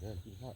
เดินกินข้าว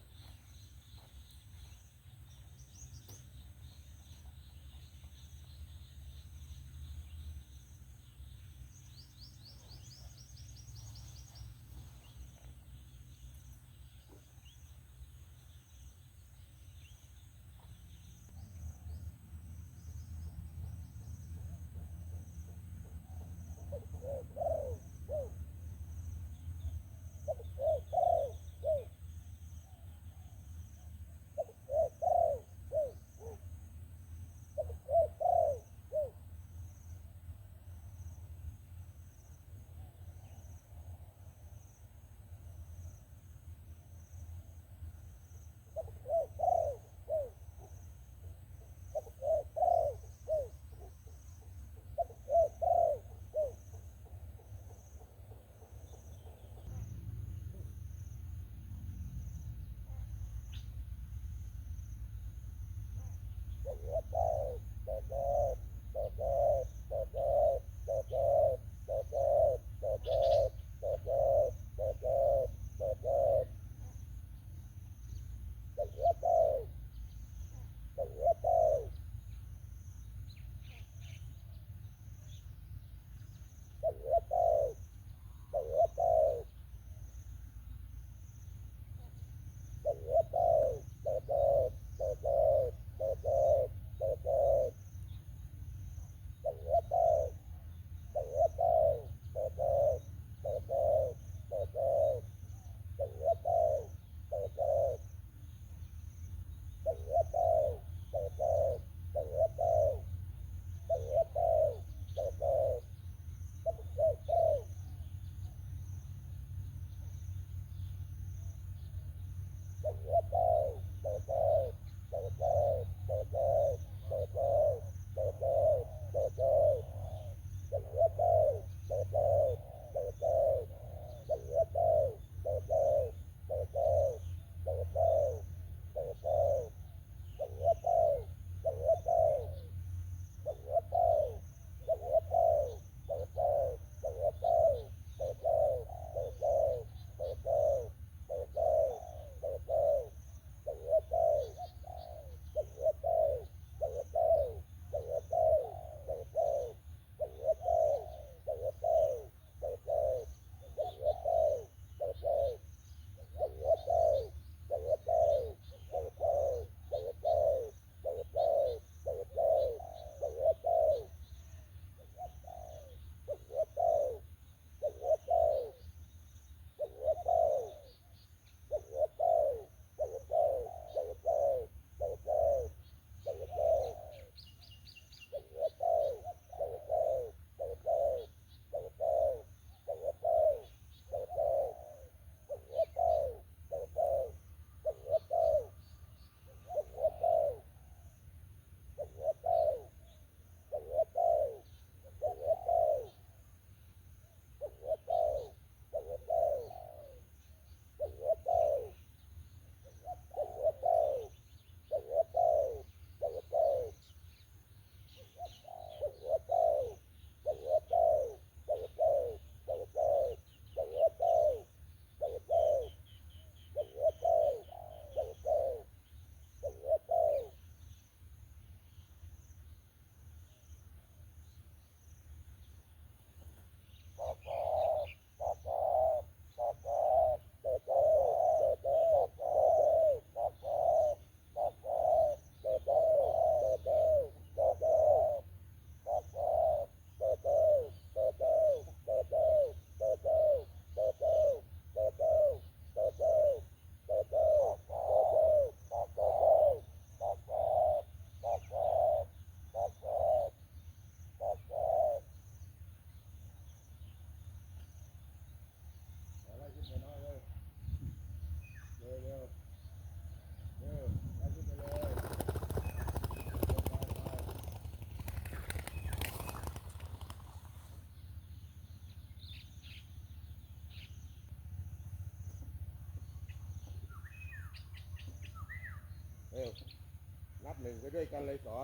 หนึ่งไปด้วยกันเลยสอ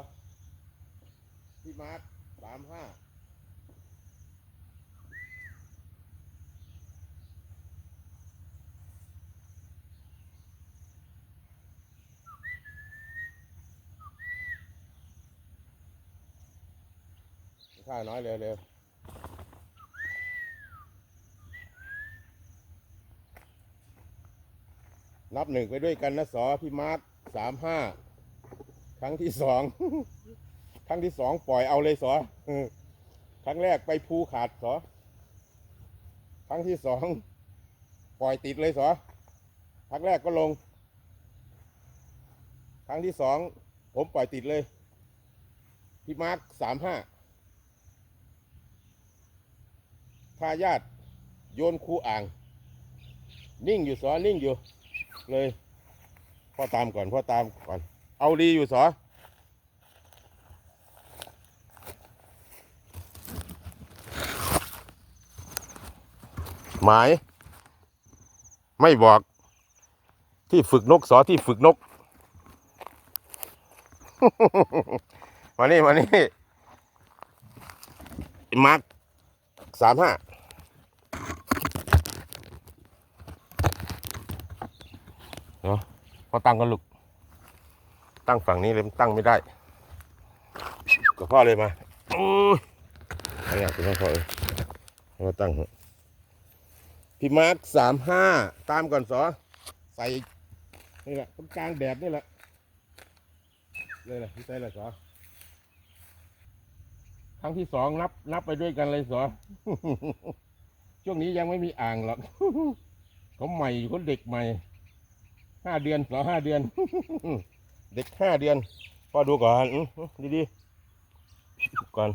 พี่มาร์คสามห้าข้าน้อยเร็วเร็วนับหนึ่งไปด้วยกันนะสอพี่มาร์คสามห้า ครั้งที่สอง ครั้งที่สองปล่อยเอาเลยสอครั้งแรกไปภูขาดสอครั้งที่สองปล่อยติดเลยสอครั้งแรกก็ลง ครั้งที่สองผมปล่อยติดเลย พี่มาร์คสามห้าทายาทโยนคูอ่าง นิ่งอยู่สอนิ่งอยู่เลยพ่อตามก่อนพ่อตามก่อน เอาดีอยู่สอหมาย ไม่บอกที่ฝึกนกสอที่ฝึกนก มานี่ มานี่ มาร์คสามห้าเนาะพอตังกันลูก ตั้งฝั่งนี้เลยมันตั้งไม่ได้กับพ่อเลยมาโอ้ยไม่อยากเป็นพ่อเลยมาตั้งพี่มาร์คสามห้าตามก่อนสอใส่นี่แหละตรงกลางแดดนี่แหละนี่แหละพี่ใส่ละสอครั้งที่สองนับ นับไปด้วยกันเลยสอช่วงนี้ยังไม่มีอ่างหรอกเขาใหม่อยู่เขาเด็กใหม่ห้าเดือนสอห้าเดือน เด็กห้าเดือนพอดูก่อนดีๆก่อน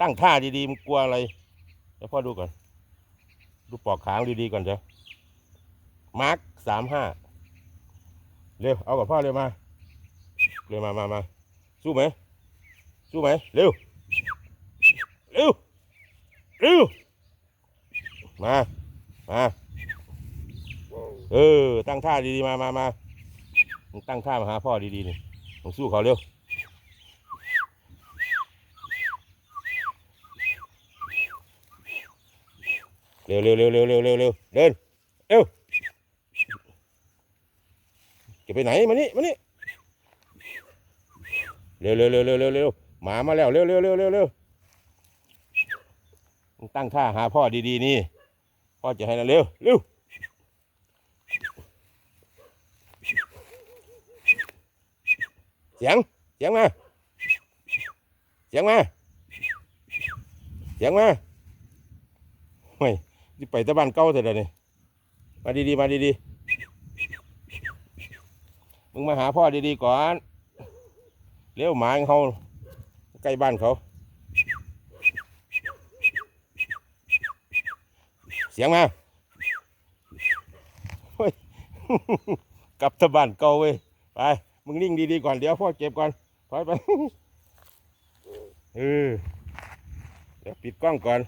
ตั้งท่าดีๆมึงกลัวอะไรเดี๋ยวพ่อดูก่อน ดูปอกขางดีๆก่อนเถอะมาร์คสามห้าเร็วเอากับพ่อเร็วมาเร็วมามามาสู้ไหมสู้ไหมเร็วเร็วเร็วมามาเออตั้งท่าดีๆมามามา มึงตั้งท่ามาหาพ่อดีๆนี่มึงสู้เขาเร็วเร็วเร็วเร็วเร็วเร็วเร็วเร็วเดินเร็วจะไปไหนมานี่มานี่เร็วเร็วเร็วเร็วเร็วเร็วหมามาแล้วเร็วเร็วเร็วเร็วเร็วตั้งท่าหาพ่อดีๆนี่พ่อจะให้นะเร็วเร็ว เสียง เสียงมา เสียงมา เสียงมาเฮ้ยนี่ไปตะบ้านเก่าแต่เดี๋ยวนี้มาดีๆ มาดีๆ มึงมาหาพ่อดีๆก่อนเร็วหมาของเขาใกล้บ้านเขา เสียงมาเฮ้ยกลับตะบ้านเก่าเว้ย ไป มึงนิ่งดีๆก่อนเดี๋ยวพ่อเก็บก่อนถอยไปเออเดี๋ยวปิดกล้องก่อน